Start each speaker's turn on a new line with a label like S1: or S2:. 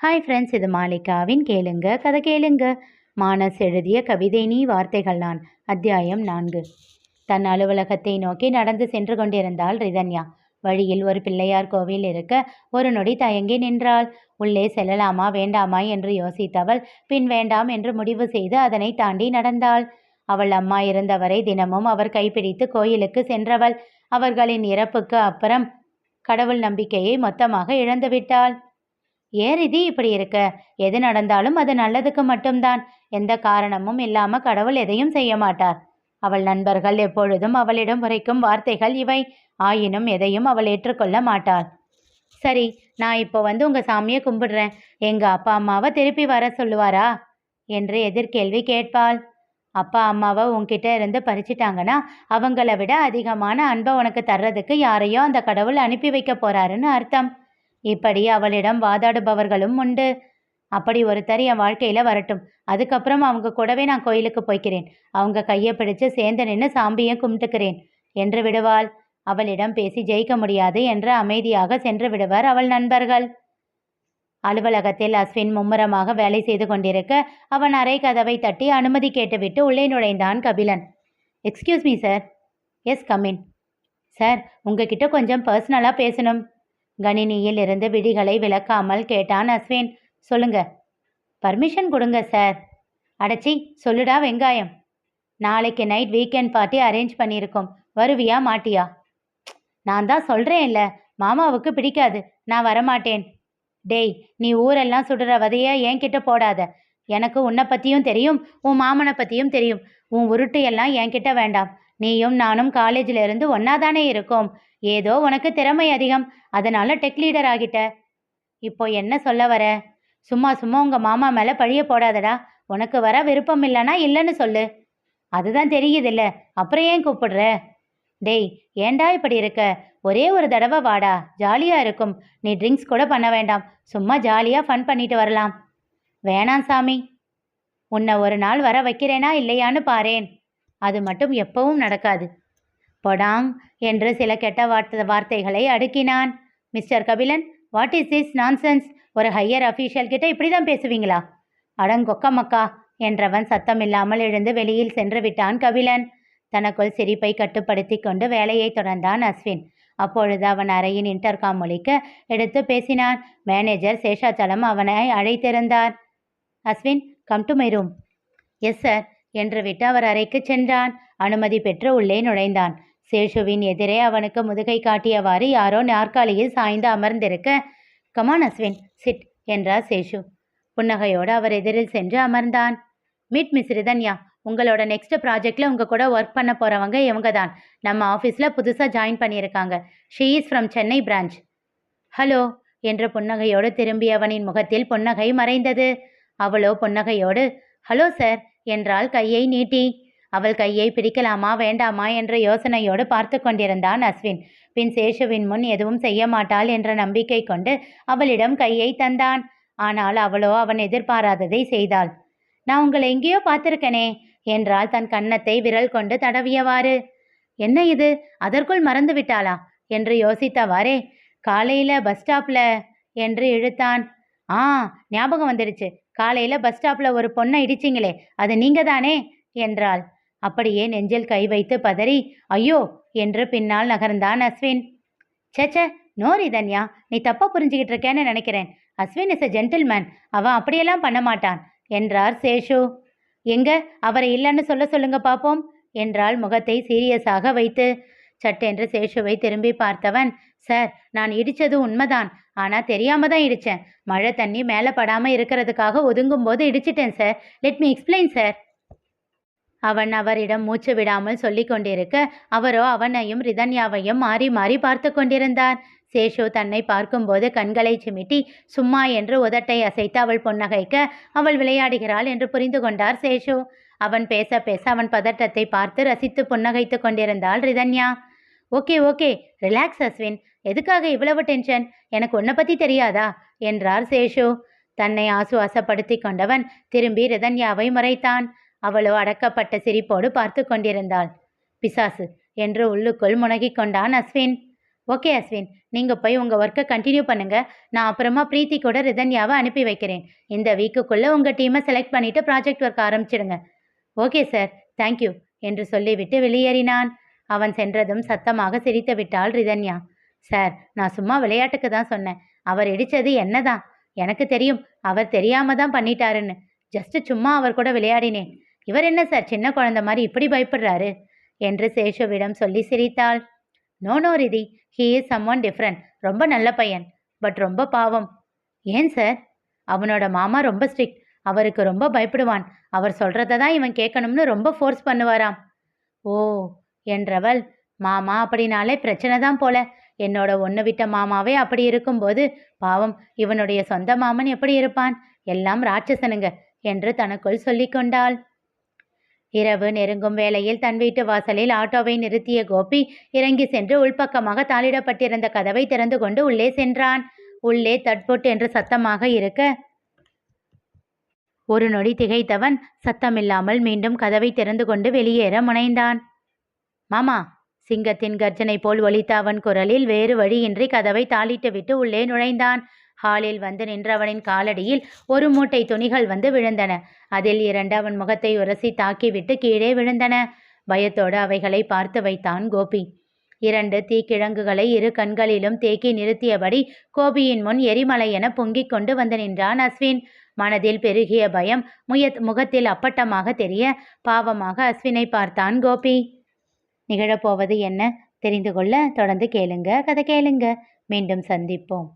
S1: Hi friends இது மாலிகாவின் கேளுங்க கதை கேளுங்க. மானஸ் எழுதிய கவிதை நீ வார்த்தைகள் நான் அத்தியாயம் நான்கு. தன் அலுவலகத்தை நோக்கி நடந்து சென்று கொண்டிருந்தாள் ரிதன்யா. வழியில் ஒரு பிள்ளையார் கோவில் இருக்க ஒரு நொடி தயங்கி நின்றாள். உள்ளே செல்லலாமா வேண்டாமா என்று யோசித்தவள் பின் வேண்டாம் என்று முடிவு செய்து அதனை தாண்டி நடந்தாள். அவள் அம்மா இருந்தவரை தினமும் அவர் கைப்பிடித்து கோயிலுக்கு சென்றவள். அவர்களின் இறப்புக்கு அப்புறம் கடவுள் நம்பிக்கையை மொத்தமாக இழந்துவிட்டாள். ஏன் இது இப்படி இருக்க? எது நடந்தாலும் அது நல்லதுக்கு மட்டும்தான். எந்த காரணமும் இல்லாம கடவுள் எதையும் செய்ய மாட்டார். அவள் நண்பர்கள் எப்பொழுதும் அவளிடம் உரைக்கும் வார்த்தைகள் இவை. ஆயினும் எதையும் அவள் ஏற்றுக்கொள்ள மாட்டாள். சரி நான் இப்போ வந்து உங்க சாமியை கும்பிடுறேன். எங்க அப்பா அம்மாவை திருப்பி வர சொல்லுவாரா? என்று எதிர்கேள்வி கேட்பாள். அப்பா அம்மாவை உன்கிட்ட இருந்து பறிச்சிட்டாங்கன்னா அவங்கள விட அதிகமான அன்பை உனக்கு தர்றதுக்கு யாரையோ அந்த கடவுள் அனுப்பி வைக்க போறாருன்னு அர்த்தம். இப்படி அவளிடம் வாதாடுபவர்களும் உண்டு. அப்படி ஒருத்தர் என் வாழ்க்கையில் வரட்டும். அதுக்கப்புறம் அவங்க கூடவே நான் கோயிலுக்கு போய்க்கிறேன். அவங்க கையை பிடிச்சு சேர்ந்து நின்று சாம்பியும் கும்பிட்டுக்கிறேன். என்று விடுவாள். அவளிடம் பேசி ஜெயிக்க முடியாது என்று அமைதியாக சென்று விடுவர் அவள் நண்பர்கள். அலுவலகத்தில் அஸ்வின் மும்முரமாக வேலை செய்து கொண்டிருக்க அவன் அறை கதவை தட்டி அனுமதி கேட்டுவிட்டு உள்ளே நுழைந்தான் Kapilan. Excuse me sir yes come in sir உங்ககிட்ட கொஞ்சம் பர்சனலாக பேசணும். கணினியில் இருந்து விடிகளை விளக்காமல் கேட்டான் அஸ்வின். சொல்லுங்க. பர்மிஷன் கொடுங்க சார். அடச்சி சொல்லுடா வெங்காயம். நாளைக்கு நைட் வீக்கெண்ட் பார்ட்டி அரேஞ்ச் பண்ணியிருக்கோம். வருவியா மாட்டியா? நான் தான் சொல்கிறேன் இல்லை மாமாவுக்கு பிடிக்காது. நான் வரமாட்டேன். டேய் நீ ஊரெல்லாம் சுடுற வதைய என்கிட்ட போடாத. எனக்கு உன்னை பற்றியும் தெரியும் உன் மாமனை பற்றியும் தெரியும். உன் உருட்டு எல்லாம் என்கிட்ட வேண்டாம். நீயும் நானும் காலேஜில் இருந்து ஒன்னா தானே இருக்கோம். ஏதோ உனக்கு திறமை அதிகம். அதனால டெக் லீடர் ஆகிட்ட. இப்போ என்ன சொல்ல வர? சும்மா சும்மா உங்க மாமா மேல பழிய போடாதடா. உனக்கு வர விருப்பம் இல்லைன்னா இல்லைன்னு சொல்லு. அதுதான் தெரியுதில்ல. அப்புறம் ஏன் கூப்பிடுற? டேய் ஏன்டா இப்படி இருக்க? ஒரே ஒரு தடவை வாடா. ஜாலியாக இருக்கும். நீ ட்ரிங்க்ஸ் கூட பண்ண வேண்டாம். சும்மா ஜாலியாக ஃபன் பண்ணிட்டு வரலாம். வேணாம் சாமி. உன்னை ஒரு நாள் வர வைக்கிறேனா இல்லையான்னு பாரேன். அது மட்டும் எப்பவும் நடக்காது. பொடாங் என்று சில கெட்ட வார்த்தை வார்த்தைகளை அடுக்கினான். Mister Kapilan what is this nonsense? ஒரு ஹையர் அஃபீஷியல் கிட்ட இப்படி தான் பேசுவீங்களா அடங்கொக்கமக்கா என்றவன் சத்தமில்லாமல் எழுந்து வெளியில் சென்று விட்டான் கபிலன். தனக்குள் சிரிப்பை கட்டுப்படுத்தி கொண்டு வேலையை தொடர்ந்தான் அஸ்வின். அப்பொழுது அவன் அறையின் இன்டர்காம் மொழிக்க எடுத்து பேசினான். மேனேஜர் சேஷாச்சலம் அவனை அழைத்திருந்தார். Ashwin come to my room yes sir என்று விட்டு அவர் அறைக்கு சென்றான். அனுமதி பெற்று உள்ளே நுழைந்தான். சேஷுவின் எதிரே அவனுக்கு முதுகை காட்டியவாறு யாரோ நாற்காலியில் சாய்ந்து அமர்ந்திருக்க கமான் அஸ்வின் சிட் என்றார் சேஷு. புன்னகையோடு அவர் எதிரில் சென்று அமர்ந்தான். மீட் மிஸ் ரிதன்யா உங்களோட நெக்ஸ்ட் ப்ராஜெக்டில் உங்கள் கூட ஒர்க் பண்ண போகிறவங்க இவங்க தான் நம்ம ஆஃபீஸில் புதுசாக ஜாயின் பண்ணியிருக்காங்க. She is from Chennai branch hello என்ற புன்னகையோடு திரும்பியவனின் முகத்தில் புன்னகை மறைந்தது. அவளோ புன்னகையோடு ஹலோ சார் என்றால் கையை நீட்டி. அவள் கையை பிடிக்கலாமா வேண்டாமா என்ற யோசனையோடு பார்த்து கொண்டிருந்தான் அஸ்வின். பின் சேஷுவின் முன் எதுவும் செய்ய மாட்டாள் என்ற நம்பிக்கை கொண்டு அவளிடம் கையை தந்தான். ஆனால் அவளோ அவன் எதிர்பாராததை செய்தாள். நான் உங்களை எங்கேயோ பார்த்திருக்கனே என்றால் தன் கன்னத்தை விரல் கொண்டு தடவியவாறு. என்ன இது? அதற்குள் மறந்து விட்டாளா? என்று யோசித்தவாறே. காலையில பஸ் ஸ்டாப்ல என்று இழுத்தான். ஆ ஞாபகம் வந்துடுச்சு காலையில பஸ் ஸ்டாப்ல ஒரு பொண்ணை இடிச்சிங்களே அது நீங்க தானே? என்றாள். அப்படியே நெஞ்சில் கை வைத்து பதறி ஐயோ! என்று பின்னால் நகர்ந்தான் அஸ்வின். சேச்சே நோரி தன்யா நீ தப்பா புரிஞ்சுக்கிட்டு இருக்கேன்னு நினைக்கிறேன். அஸ்வின் இஸ் எ ஜென்டில்மேன் அவன் அப்படியெல்லாம் பண்ண மாட்டான் என்றார் சேஷு. எங்க? அவரை இல்லைன்னு சொல்ல சொல்லுங்க பாப்போம் என்றால் முகத்தை சீரியஸாக வைத்து. சட்டென்று சேஷுவை திரும்பி பார்த்தவன் சார் நான் இடித்தது உண்மைதான். ஆனால் தெரியாமல் தான் இடித்தேன் மழை தண்ணி மேலே படாமல் இருக்கிறதுக்காக ஒதுங்கும் போது இடிச்சிட்டேன் sir let me explain sir அவன் அவரிடம் மூச்சு விடாமல் சொல்லிக் கொண்டிருக்க அவரோ அவனையும் ரிதன்யாவையும் மாறி மாறி பார்த்து கொண்டிருந்தார் சேஷு தன்னை பார்க்கும்போது கண்களை சிமிட்டி சும்மா என்று உதட்டை அசைத்து அவள் புன்னகைக்க அவள் விளையாடுகிறாள் என்று புரிந்து கொண்டார் சேஷு. அவன் பேச பேச அவன் பதட்டத்தை பார்த்து ரசித்து புன்னகைத்து கொண்டிருந்தாள் Rithanya. Okay okay. Relax Ashwin எதுக்காக இவ்வளவு டென்ஷன் எனக்கு உன்னை பத்தி தெரியாதா? என்றார் சேஷு. தன்னை ஆசுவாசப்படுத்தி கொண்டவன் திரும்பி ரிதன்யாவை முறைத்தான். அவளோ அடக்கப்பட்ட சிரிப்போடு பார்த்து கொண்டிருந்தாள். பிசாசு என்று உள்ளுக்குள் முனகிக் கொண்டான் அஸ்வின். ஓகே அஸ்வின் நீங்கள் போய் உங்கள் ஒர்க்கை கண்டினியூ பண்ணுங்கள் நான் அப்புறமா பிரீத்தி கூட ரிதன்யாவை அனுப்பி வைக்கிறேன். இந்த வீக்குக்குள்ளே உங்கள் டீமை செலக்ட் பண்ணிவிட்டு ப்ராஜெக்ட் ஒர்க் ஆரம்பிச்சிடுங்க. ஓகே சார் தேங்க்யூ என்று சொல்லிவிட்டு வெளியேறினான். அவன் சென்றதும் சத்தமாக சிரித்து விட்டாள் ரிதன்யா. சார் நான் சும்மா விளையாட்டுக்கு தான் சொன்னேன். அவர் இடித்தது என்னதான்? எனக்கு தெரியும் அவர் தெரியாம தான் பண்ணிட்டாருன்னு. ஜஸ்ட் சும்மா அவர் கூட விளையாடினேன். இவர் என்ன சார் சின்ன குழந்தை மாதிரி இப்படி பயப்படுறாரு? என்று சேஷுவிடம் சொல்லி சிரித்தாள். No no Rithi. He is someone different ரொம்ப நல்ல பையன் பட் ரொம்ப பாவம். ஏன் சார்? அவனோட மாமா ரொம்ப ஸ்ட்ரிக்ட் அவருக்கு ரொம்ப பயப்படுவான். அவர் சொல்கிறத தான் இவன் கேட்கணும்னு ரொம்ப ஃபோர்ஸ் பண்ணுவாராம். ஓ என்றவள் மாமா அப்படின்னாலே பிரச்சனை தான் போல. என்னோட ஒன்று விட்ட மாமாவே அப்படி இருக்கும்போது பாவம் இவனுடைய சொந்த மாமன் எப்படி இருப்பான்? எல்லாம் ராட்சசனுங்க என்று தனக்குள் சொல்லிக்கொண்டாள் இரவு நெருங்கும் வேளையில் தன் வீட்டு வாசலில் ஆட்டோவை நிறுத்திய கோபி இறங்கி சென்று உள்பக்கமாக தாளிடப்பட்டிருந்த கதவை திறந்து கொண்டு உள்ளே சென்றான். உள்ளே தட்புட் என்று சத்தமாக இருக்க ஒரு நொடி திகைத்தவன் சத்தமில்லாமல் மீண்டும் கதவை திறந்து கொண்டு வெளியேற முனைந்தான். மாமா சிங்கத்தின் கர்ஜனை போல் ஒலித்த அவன் குரலில் வேறு வழியின்றி கதவை தாளிட்டுவிட்டு உள்ளே நுழைந்தான். ஹாலில் வந்து நின்றவனின் காலடியில் ஒரு மூட்டை துணிகள் வந்து விழுந்தன. அதில் இரண்டு அவன் முகத்தை உரசி தாக்கிவிட்டு கீழே விழுந்தன. பயத்தோடு அவைகளை பார்த்து வைத்தான் கோபி. இரண்டு தீக்கிழங்குகளை இரு கண்களிலும் தேக்கி நிறுத்தியபடி கோபியின் முன் எரிமலை என பொங்கிக் கொண்டு வந்து நின்றான் அஸ்வின். மனதில் பெருகிய பயம் முயத் முகத்தில் அப்பட்டமாக தெரிய பாவமாக அஸ்வினை பார்த்தான் கோபி. நிகழப்போவது என்ன? தெரிந்து கொள்ள தொடர்ந்து கேளுங்க. கதை கேளுங்க. மீண்டும் சந்திப்போம்.